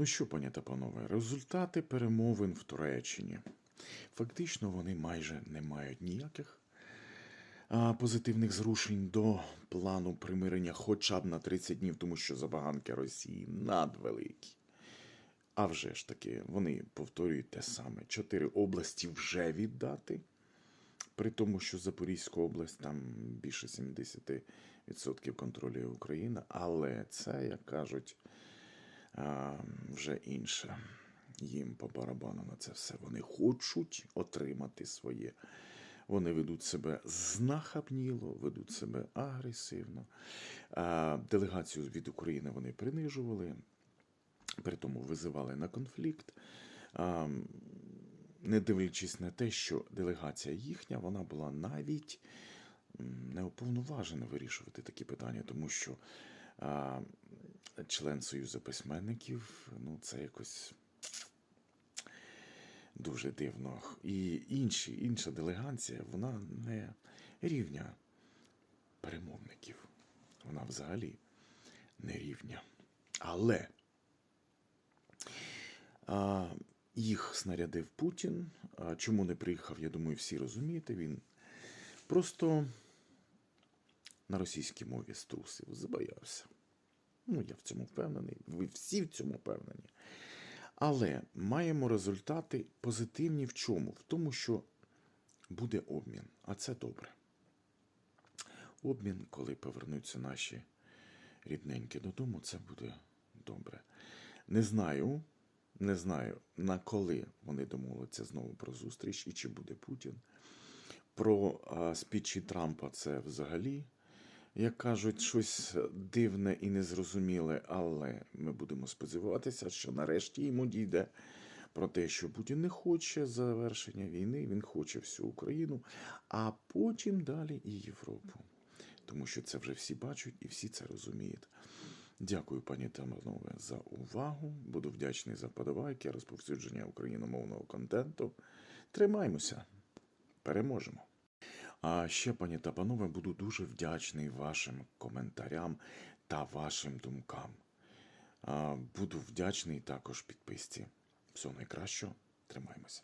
Ну що, пані та панове, результати перемовин в Туреччині. Фактично вони майже не мають ніяких позитивних зрушень до плану примирення хоча б на 30 днів, тому що забаганки Росії надвеликі. А вже ж таки, вони повторюють те саме: чотири області вже віддати. При тому, що Запорізька область там більше 70% контролює Україна, але це, як кажуть, вже інше. Їм по барабану на це все. Вони хочуть отримати своє. Вони ведуть себе знахабніло, ведуть себе агресивно. Делегацію від України вони принижували, при тому визивали на конфлікт. Не дивлячись на те, що делегація їхня, вона була навіть м, не уповноважена вирішувати такі питання, тому що член Союзу письменників, ну це якось дуже дивно. І інші, інша делегація, вона не рівня перемовників. Вона взагалі не рівня. Але а, їх снарядив Путін. А, чому не приїхав, я думаю, всі розумієте. Він просто на російській мові струсив, забоявся. Ну, я в цьому впевнений. Ви всі в цьому впевнені. Але маємо результати позитивні в чому? В тому, що буде обмін, а це добре. Обмін, коли повернуться наші рідненькі додому, це буде добре. Не знаю, не знаю, на коли вони домовляться знову про зустріч і чи буде Путін. Про спічі Трампа це взагалі, як кажуть, щось дивне і незрозуміле, але ми будемо сподіватися, що нарешті йому дійде про те, що Путін не хоче завершення війни, він хоче всю Україну, а потім далі і Європу. Тому що це вже всі бачать і всі це розуміють. Дякую, пані Тамарнове, за увагу. Буду вдячний за вподобайки, розповсюдження україномовного контенту. Тримаймося, переможемо. А ще, пані та панове, буду дуже вдячний вашим коментарям та вашим думкам. Буду вдячний також підписці. Всього найкращого, тримаймося.